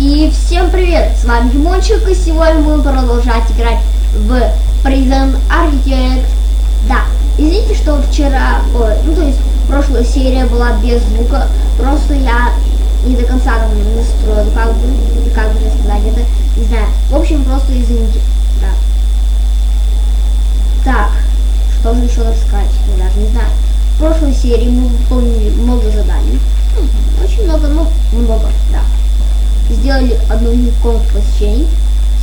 И всем привет, с вами Димончик, и сегодня мы будем продолжать играть в Prison Architect. Да, извините, что вчера, ой, ну то есть прошлая серия была без звука, просто я не до конца там не строил, как бы, как бы сказать это, не знаю. В общем, просто извините, да. Так, что же еще рассказать, я даже не знаю. В прошлой серии мы выполнили много заданий. Очень много, ну, много, да сделали одну комнату посещений.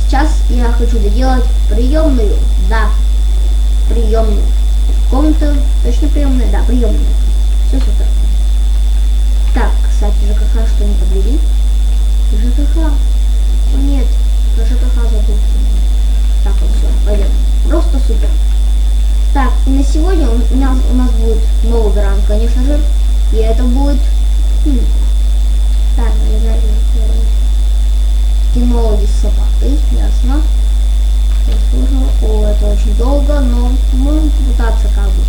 Сейчас я хочу доделать приемную. Да, приемную. Комната, точно приемная? Да, приемная. Все супер. Так, кстати, ЖКХ что не подвели? ЖКХ. О нет, про ЖКХ забыл. Так, вот все, пойдем. Просто супер. Так, и на сегодня у нас, у нас будет новый грант, конечно же. И это будет... Хм, так, не знаю, кинологи с собакой, ясно. О, это очень долго, но можем попытаться как бы.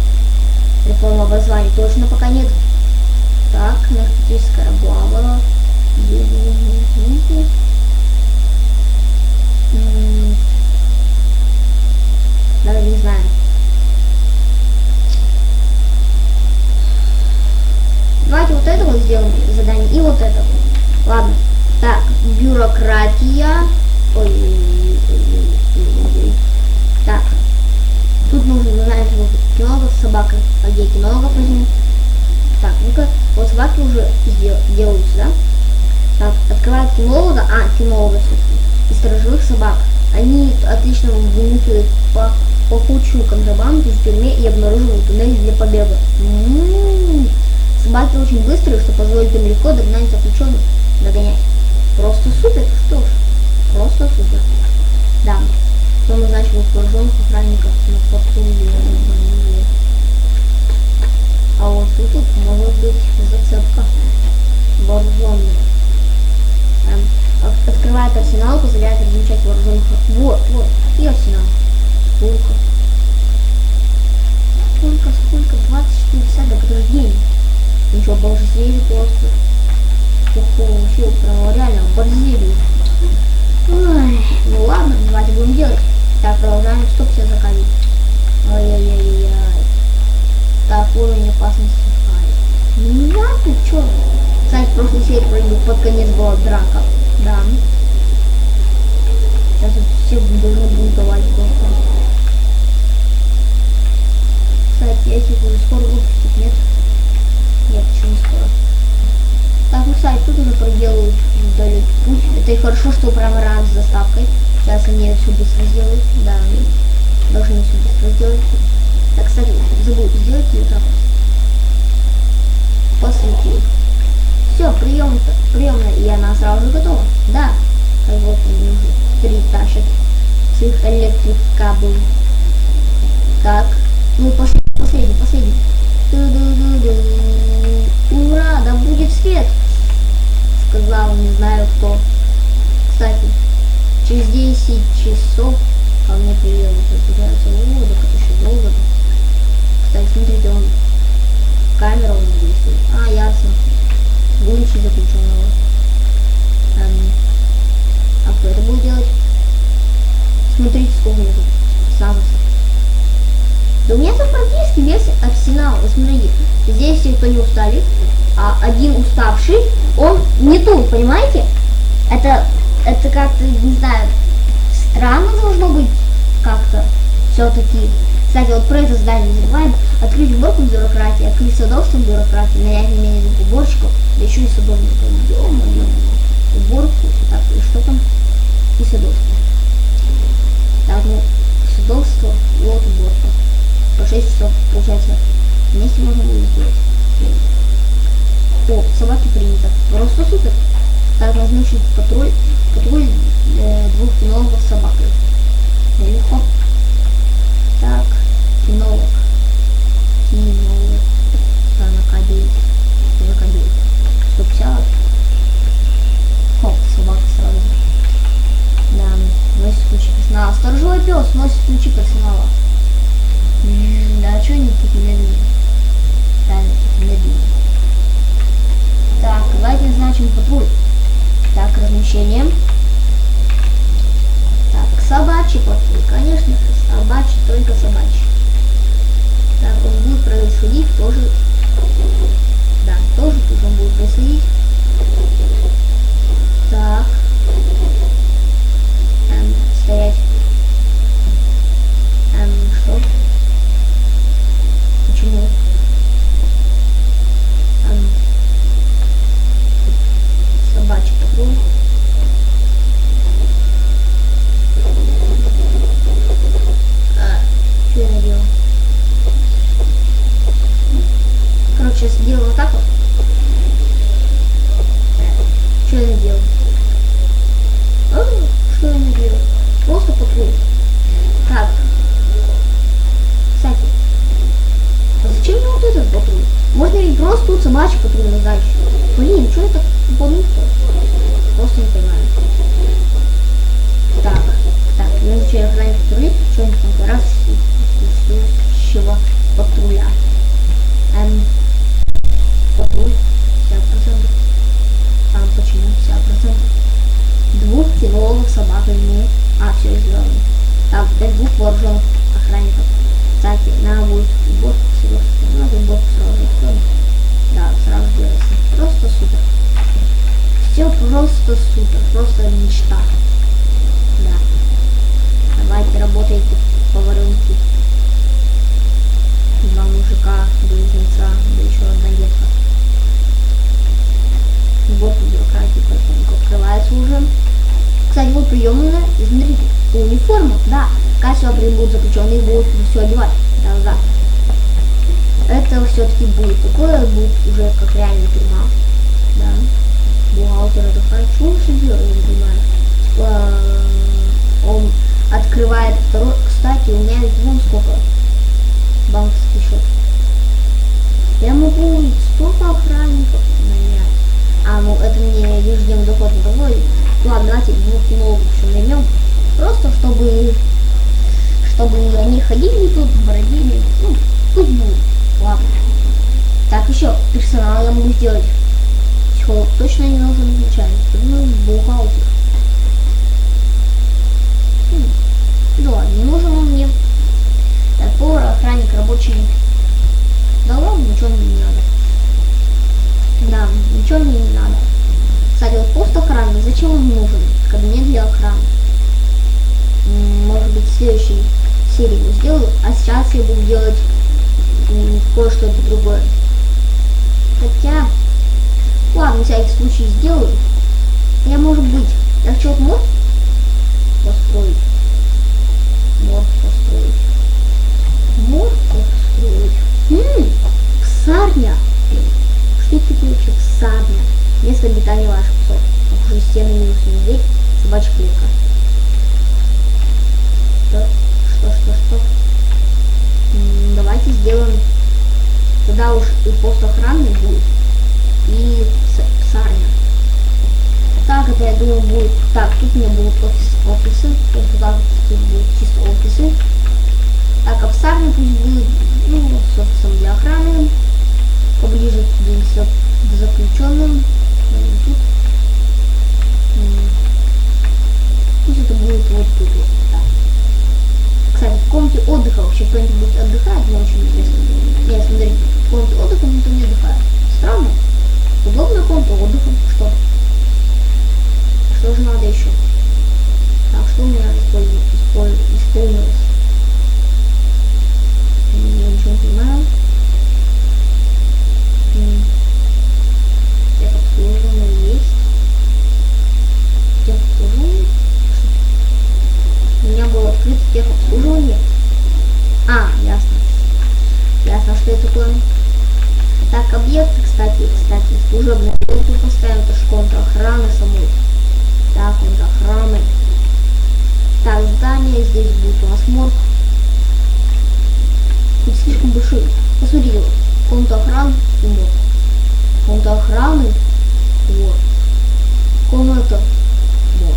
Реформа образования точно пока нет. Так, наркотическая облава. Даже не знаю. Давайте вот это вот сделаем задание и вот это. Ладно. Так, бюрократия. Ой, ой, ой, ой, Так. Тут нужно, знаешь, вот кинологов с собакой. А где кинологов возьму? Так, ну-ка, вот собаки уже дел, делаются, да? Так, открывают кинолога, а, кинолога, и сторожевых собак. Они отлично вынюхивают по пахучую контрабанду в тюрьме и обнаруживают туннель для побега. М-м-м. Собаки очень быстрые, что позволит им легко догнать заключенных, догонять. Просто супер, что ж, просто супер. Да, что мы значит вооруженных охранников на патруле. А вот тут, тут может быть зацепка вооруженная. Эм, открывает арсенал, позволяет размечать вооруженных. Вот, вот, и арсенал. Сколько? Сколько, сколько? 24 часа, да который день. Ничего, обалдеть просто вообще прям реально борзили. Ой, ну ладно, давайте будем делать. Так, продолжаем, стоп, все заходить. Ой-ой-ой-ой. Так, уровень опасности хай. Ну ладно, чё? Кстати, в прошлой серии вроде под конец была драка. Да. Сейчас вот все должны будут давать просто. Кстати, если уже скоро выпустить, нет? Нет, еще не скоро. Так, ну, кстати, тут уже проделают вдали путь. Это и хорошо, что прямо рано с заставкой. Сейчас они все быстро сделают. Да, они должны все быстро сделать. Так, кстати, забыл сделать и так. Посветил. Все, прием, приемная, и она сразу же готова. Да. Так вот, они уже три тащат своих электрик кабель. Так, ну пошли, последний, последний. Ду -ду -ду -ду. Ура, да будет свет! Сказал, не знаю кто. Кстати, через 10 часов ко мне приедут так это еще долго. Кстати, смотрите, он камера он действует. А, ясно. Будущий заключенного. Эм, а кто это будет делать? Смотрите, сколько у меня тут сазовцев. Да у меня тут практически весь арсенал. Вот смотрите, здесь все, кто не устали, а один уставший, он не тут, понимаете? Это, это как-то, не знаю, странно должно быть как-то все-таки. Кстати, вот про это здание забываем. Открыть уборку бюрократии, открыть садовство бюрократии, нанять немедленных уборщиков, да еще и садовников. Ё-моё. Уборку, так, и что там? И садовство. Так, ну, садовство, вот уборка по 6 часов, получается, вместе можно будет сделать. О, собаки принято. Просто супер. Так, назначить патруль, патруль э, двух кинологов с собакой. Легко. Так, кинолог. Кинолог. Да, на кабель. За кабель. 150. Хоп, собака сразу. Да, носит ключи персонала. Сторожевой пес носит ключи персонала. Да, а что они такие медленные? Реально, такие медленные. Так, давайте назначим патруль. Так, размещение. Собачий патруль. Конечно, собачий, только собачий. Так, он будет происходить тоже. Да, тоже тут он будет происходить. Так. Эм, стоять. Эм, что? Почему? Эм, собачий патруль. А, что я делал? Короче, я сделал вот так вот. Что я делал? А, что я не делал? Просто патруль. Так. Кстати, а зачем мне вот этот патруль? Можно ведь просто тут собачий патруль назначить. Блин, что это понуто? Просто не понимаю. Так, так, я изучаю охранник патрули, что-нибудь там раз сущего патруля. Эм, патруль, 50%. А почему 50%? Двух тяжелых собак ему. А, все сделано. Так, пять двух вооруженных охранников. Кстати, надо будет уборку всего. Надо уборку сразу сделать. Да, сразу делается. Просто супер. Все просто супер. Просто мечта. Да. Давайте работайте по варенке. Два мужика, близнеца, да еще одна детка. Вот бюрократия потихоньку открывается уже. Кстати, вот приемная, и смотрите, униформа, да. Как сюда прибудут заключенные, будут все да. Это все-таки будет такое, будет уже как реальная тюрьма. Да. Бухгалтер он все делает, я. Типа, он открывает второй. Кстати, у меня ведь вон сколько банковский счет. Я могу столько охранников нанять. А, ну это мне ежедневный доход не позволит. Ладно, давайте двух новых еще наймем. Просто чтобы чтобы они ходили тут, бродили. Ну, пусть будут. Ладно. Так, еще персонал могу сделать. Психолог точно не нужен начальник. Ну, бухгалтер. Хм. Да ладно, не нужен он мне. Так, повар, охранник, рабочий. Да ладно, ничего мне не надо. Да, ничего мне не надо. Кстати, вот пост охраны, зачем он нужен? Кабинет для охраны. Может быть, в его сделаю. А сейчас я буду делать кое-что другое. Хотя, ладно, всякий случай сделаю. Я, может быть, я вот мод построить. Мод построить. Мод построить. М, псарня. Что такое вообще псарня? Место обитания ваших псов. Окружи стены минус медведь, собачья клетка. Что, что, что, Давайте сделаем Тогда уж и пост охраны будет, и псарня. Так, это я думаю будет. Так, тут меня будут офис, офисы. Туда тут будут чисто офисы. Так, а псарня пусть будет, ну, с офисом для охраны. Поближе к, к заключенным. Наверное, тут. М. Пусть это будет вот тут вот. Так. Кстати, в комнате отдыха вообще кто-нибудь будет отдыхать, мне очень интересно. Нет, смотри, в комнате отдыха никто не отдыхает. Странно. Удобная комната отдыха. Что? Что же надо еще? Так, что у меня использу- исполь- исполнилось? М, Я ничего не понимаю. М, Техобслуживание есть. Техобслуживание? У меня было открыто техобслуживание. А, ясно. Ясно, что это такое. Так, объекты, кстати, служебные объекты поставим, это же контрохраны самой. Так, контрохраны. Так, здание, здесь будет у нас морг. Тут слишком большой. Посмотрите, комната охраны и морг. Комната охраны, вот. Комната, вот.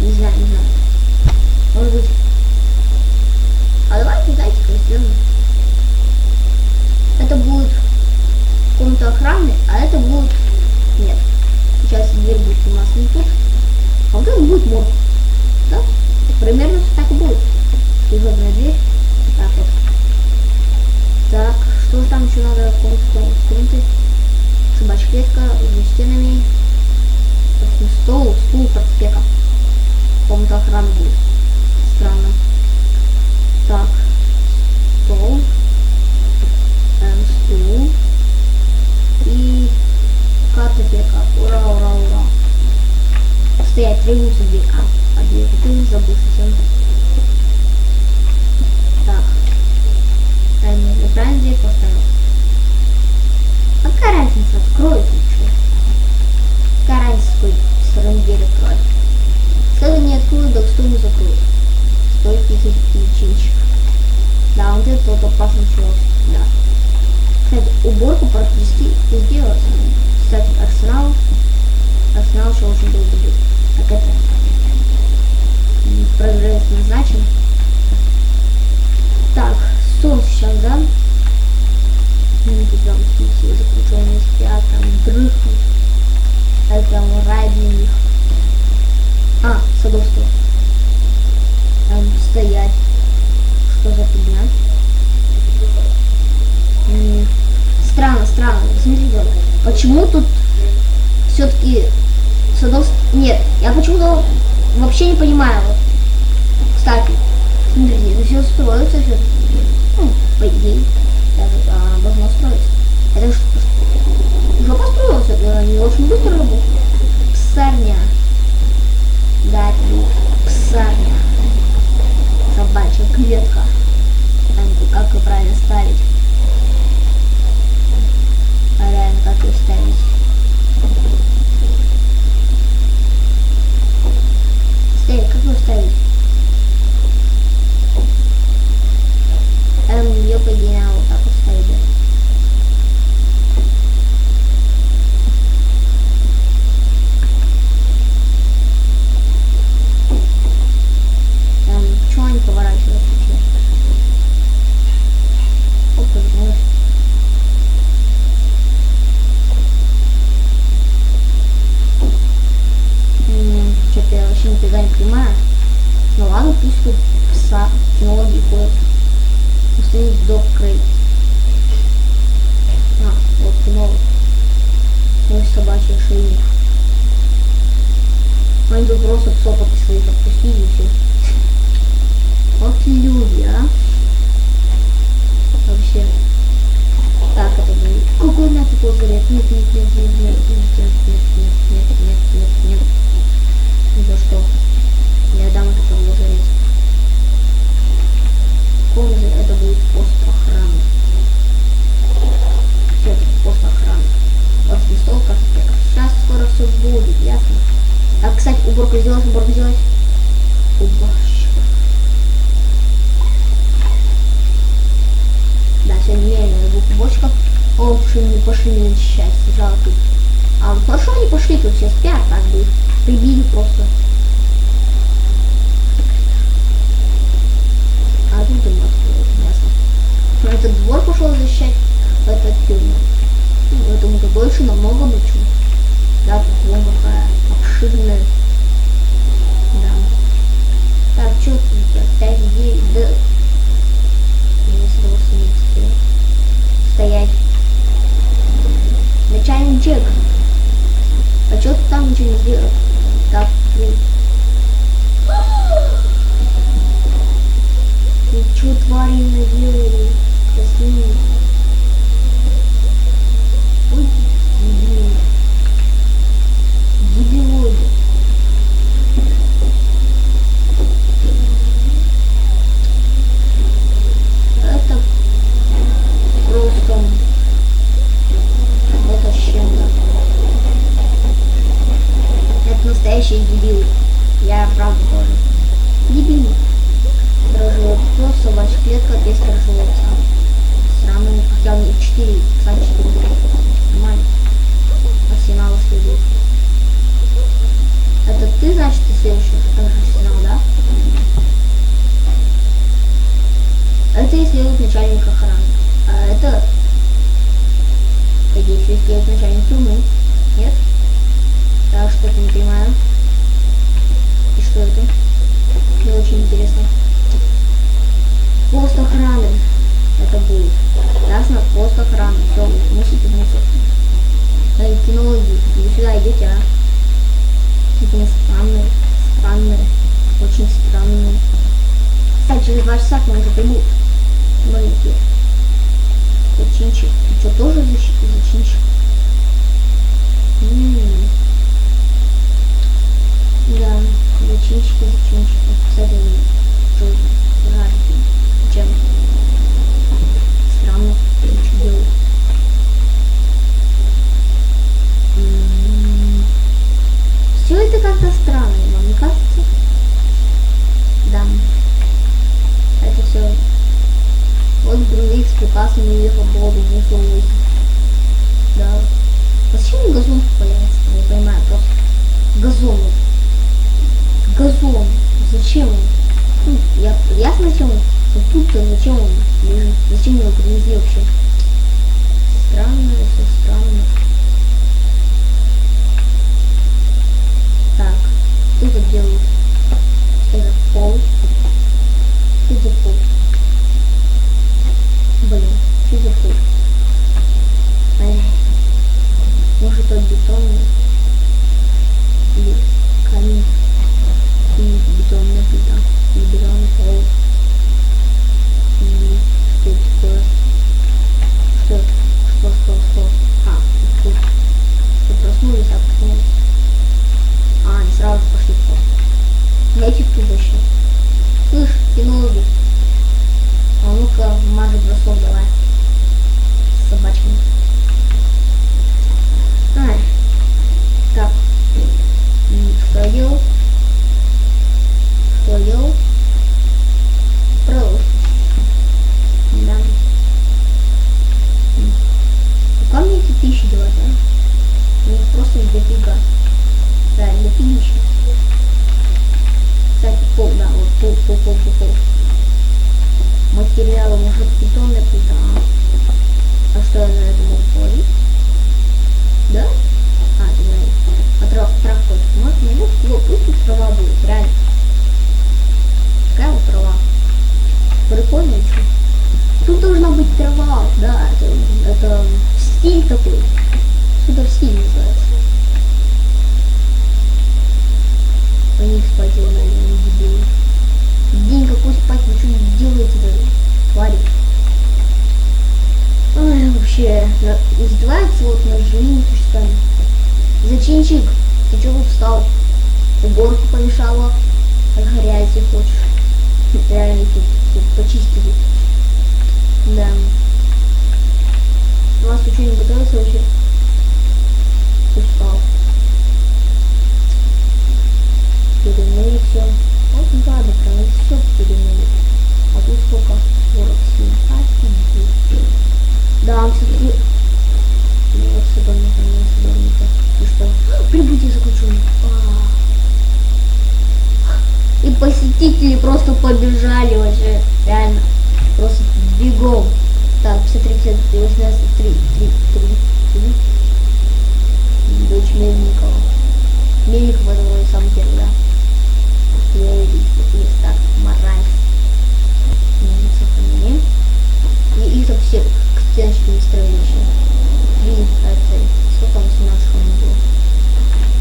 Не знаю, не знаю. Может быть. А давайте, знаете, как сделаем? Это будет комната охраны, а это будет... Нет. Сейчас дверь будет у нас не тут. А вот это будет мор. Да? Примерно так и будет. Служебная дверь. Так вот. Так, что же там еще надо? Комнаты, собачья клетка, за стенами. Стол, стул, проспека. Комната охраны будет. Странно. Так. Стол пилу и карта века. Ура, ура, ура. Стоять, требуется века. А две ты забыл совсем. Так. Правильно, правильно здесь поставил. Какая разница, открой ключ. Какая разница, с какой открой. Сказано не открою, так что не закрою. Стой, пикет и чинчик. Да, вот это вот опасный чувак. Да. Кстати, уборку практически сделать. Кстати, арсенал. Арсенал еще очень долго будет. Так это. Прогресс назначен. Так, сон сейчас, да? Минуты там все заключенные спят, там дрыхнут. Это рай для них. А, садовство. Там стоять. Что за фигня? Странно, странно. Смотрите, почему тут все-таки садовство... Нет, я почему-то вообще не понимаю. Вот. Кстати, смотрите, это все строится все. Ну, по идее, даже а, должно строиться. Это что? Уже построилось, это не очень быстро работает. Больше намного ничего. Да, тут вон обширная. Да. Так, что тут опять где? Да. Если его снести. Стоять. Начальничек. А что ты там ничего не сделал? Так, блин. Ты что твари наделали? Казни. Ой, дебилы. Дебилоиды. Это просто это с чем-то. Это настоящие дебилы. Я правда тоже. Дебилы. Дрожжевое пес, собачья клетка, без дрожжевого пса. Сраный мы. Нет? Так, что-то не понимаю. И что это? Не очень интересно. Пост охраны. Это будет. Ясно? Пост охраны. Все, несите в мусор. Эй, кинологи, вы сюда идите, а? Какие странные, странные, очень странные. Кстати, через два часа к нам уже прибудут. Маленькие. Зачинчик. Ты что, тоже -м. Да, зачинчики, зачинчики. Кстати, уехал по поводу мусора. Да. А зачем газон появится? Не понимаю, просто газон. Газон. Зачем он? Ну, я, ясно зачем он? Но тут-то зачем он? Зачем его привезли вообще? Странно, это странно. Так, что тут делают? Зачинчик, ты чего встал? Ты горку помешала, отгорять если хочешь. Реально тут, тут почистили. Да. У вас тут что не готовится вообще? Устал. перемыли все. Вот надо, прям все перемыли. А тут сколько? 47. Офигеть. Да, все-таки... Нет, судорника, нет, судорника. И что? Прибытие заключено. И посетители просто побежали вообще. Реально. Просто бегом. Так, 53, 53, 18, 3, 3, 3, 3. Дочь Мельникова. Мельникова это мой самый первый, да. так, мораль. Сохранение. И их так все к стеночке не строили еще. Три, это, сколько там 18 по было?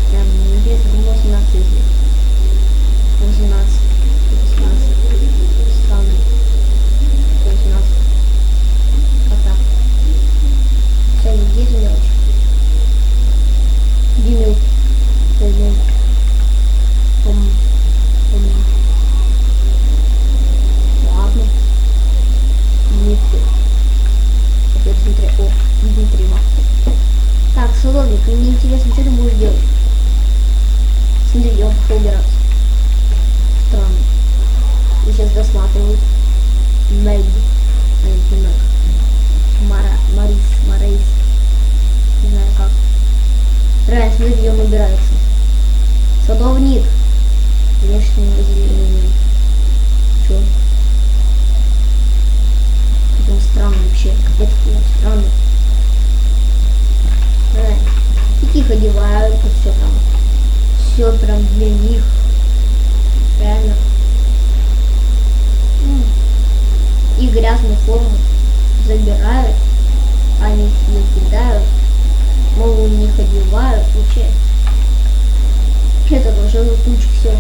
Прям не интересно, по 18 из них. 18, 18. Странно. 18. Как так? Кстати, где же мелочь? Где мелочь? Пойдем. Пом. Пом. Ладно. Дмитрий. Опять Дмитрий. О, Дмитрий Махов. Так, садовник, мне интересно, что ты будешь делать? Смотри, я пошел убираться. Странно. И сейчас досматривают. Мэг. А нет, не Мэг. Мара, Марис, Марейс. Не знаю как. Реально, смотри, он убирается. Садовник. Внешний озеленение. Чё? Это странно вообще. Капец, он странный. Реально. них одевают, и все там. Все прям для них. Реально. И грязную форму забирают, они ее кидают, мол, у них одевают, вообще. Это уже тучка все.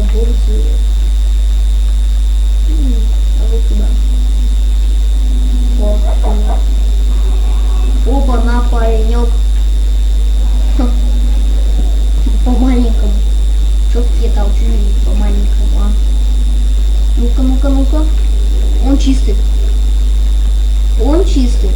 Аборты. М, А вот туда. Вот, туда. Опа, на паренек. По маленькому. Я толчу по маленькому, а? Ну-ка, ну-ка, ну-ка. Он чистый. Он чистый.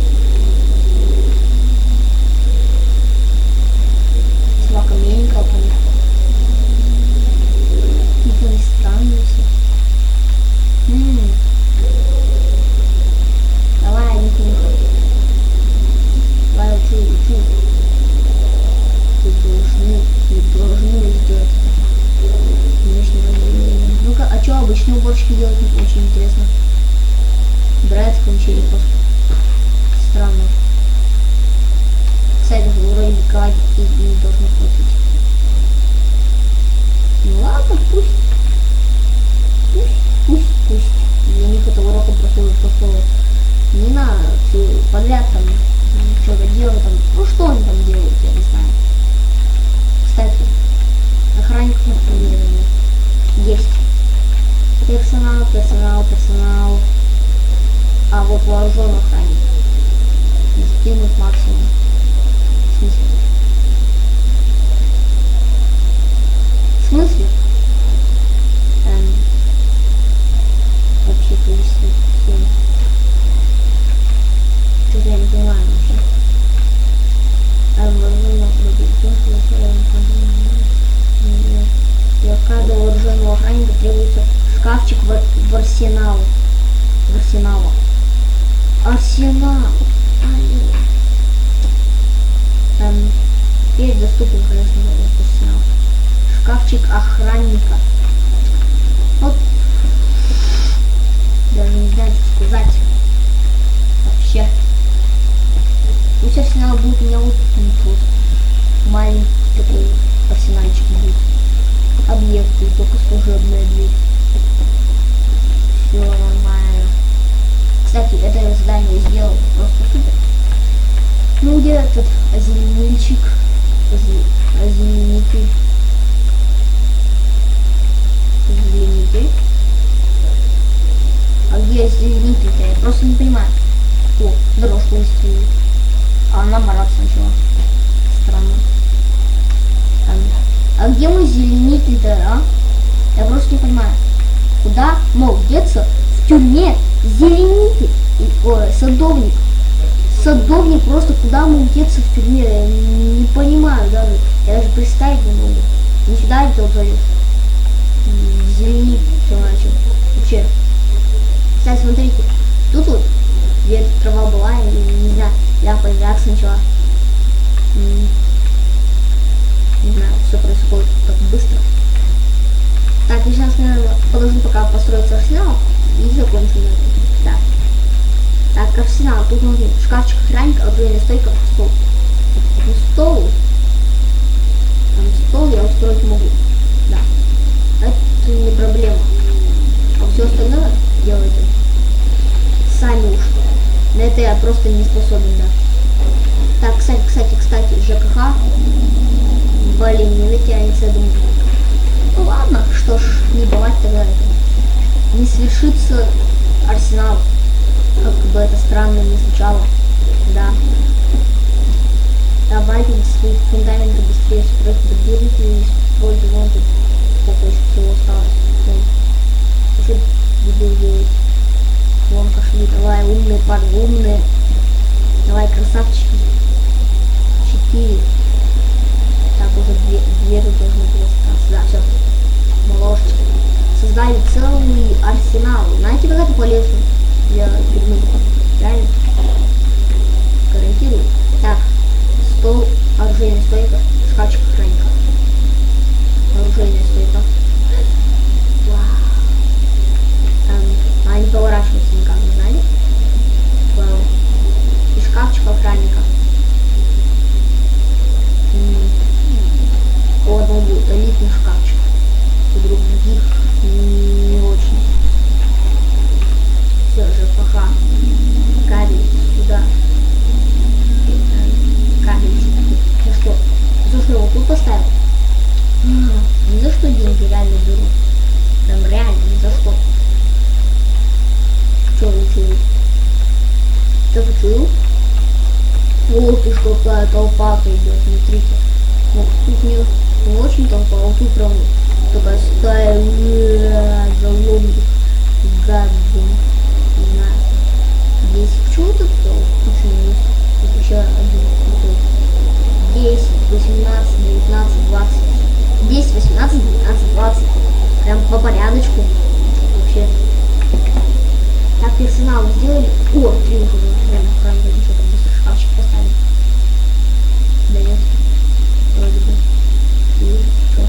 Шкафчик охранника. Вот. Даже не знаю, что сказать. Вообще. Пусть арсенал будет у меня вот тут. Маленький такой арсенальчик будет объекты, только служебная дверь. Все нормально. Кстати, это задание сделал просто супер. Ну где этот озеленильчик? Озе- Озеленитель. А где озеленитель-то? Я просто не понимаю. О, дорожку выстроили. А она барак сначала. Странно. Там. А где мой зеленитель-то, а? Я просто не понимаю. Куда мог деться в тюрьме зеленитель? Ой, садовник. Садовник просто куда мог деться в тюрьме? Я не, не понимаю даже. Я даже представить не могу. Не сюда это залез. М, Зеленить все начал. Вообще. Кстати, смотрите. Тут вот где трава была, и не знаю, я появляться начала. Не знаю, все происходит так быстро. Так, я сейчас, наверное, подожду, пока построится арсенал, и закончим на этом. Да. Так, арсенал. Тут нужен шкафчик охранника, оружейная стойка, стол. Ну, стол. Там стол я устроить могу. Да. Это не проблема. А все остальное делайте сами уж. На это я просто не способен, да. Так, кстати, кстати, кстати, ЖКХ Блин, не вытянется, я думаю. Ну ладно, что ж, не бывать тогда это. Не свершится арсенал. Как бы это странно не звучало. Да. Давайте свои фундаменты быстрее строить, доберите и используйте сколько всего осталось. Уже буду делать. Вон пошли, давай, умные парни, умные. Давай, красавчики. Четыре. Так, уже две, двери должны были остаться. Да, все. Молодчики. Создали целый арсенал. Знаете, как это полезно для тюрьмы? Реально. Гарантирую. Так, стол, оружейная стойка, шкафчик охранника. そういうふうにしています。18, 19, 20. 10, 18, 19, 20. Прям по порядочку. Вообще. Так, персонал сделали. О, три уже. Прям охрана, что там быстро шкафчик поставили. Да нет. Вроде бы. И что?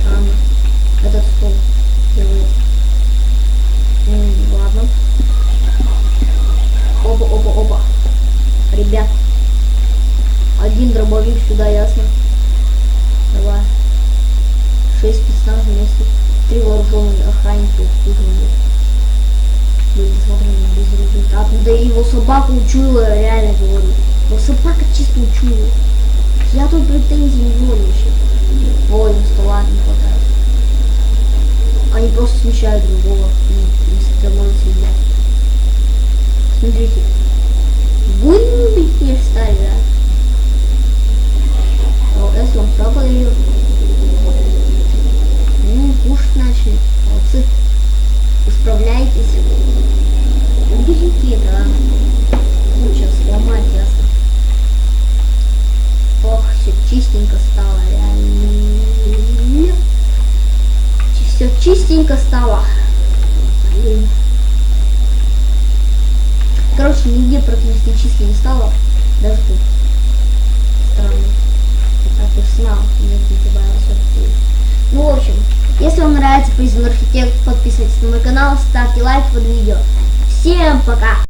Странно. Этот стол Дробовик сюда, ясно? Давай. Шесть спецназа вместе. Три обслуживания. Блин, смотрим, безрезультатно. Да и его собака учуяла, реально говорю. Его собака чисто учуяла. Я тут претензий не говорю вообще. Ой, ну стола не хватает. Они просто смещают другого. и- и становятся едят. Смотрите. Будем не стали, да? Подает. Ну, кушать начали. Молодцы. Исправляйтесь. Уберите, да. Ну, сейчас сломать, ясно. Ох, все чистенько стало, реально. Все чистенько стало. Блин. Короче, нигде практически чисто не стало. Даже тут. А персонал нет. Ну, в общем, если вам нравится Prison Architect, подписывайтесь на мой канал, ставьте лайк под видео. Всем пока!